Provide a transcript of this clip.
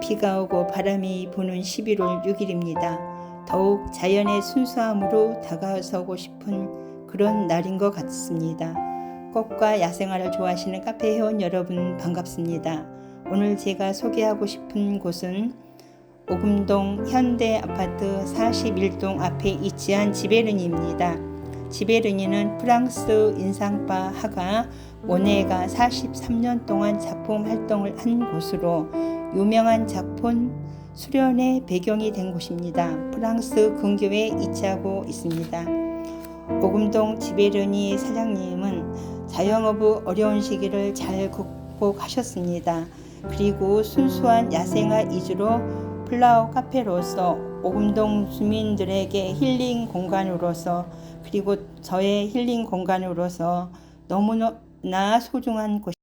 비가 오고 바람이 부는 11월 6일입니다. 더욱 자연의 순수함으로 다가서고 싶은 그런 날인 것 같습니다. 꽃과 야생화를 좋아하시는 카페 회원 여러분 반갑습니다. 오늘 제가 소개하고 싶은 곳은 오금동 현대 아파트 41동 앞에 위치한 지베르니입니다. 지베르니는 프랑스 인상파 화가 모네가 43년 동안 작품 활동을 한 곳으로 유명한 작품 수련의 배경이 된 곳입니다. 프랑스 근교에 위치하고 있습니다. 오금동 지베르니 사장님은 자영업의 어려운 시기를 잘 극복하셨습니다. 그리고 순수한 야생화 위주로 플라워 카페로서 오금동 주민들에게 힐링 공간으로서 그리고 저의 힐링 공간으로서 너무나 소중한 곳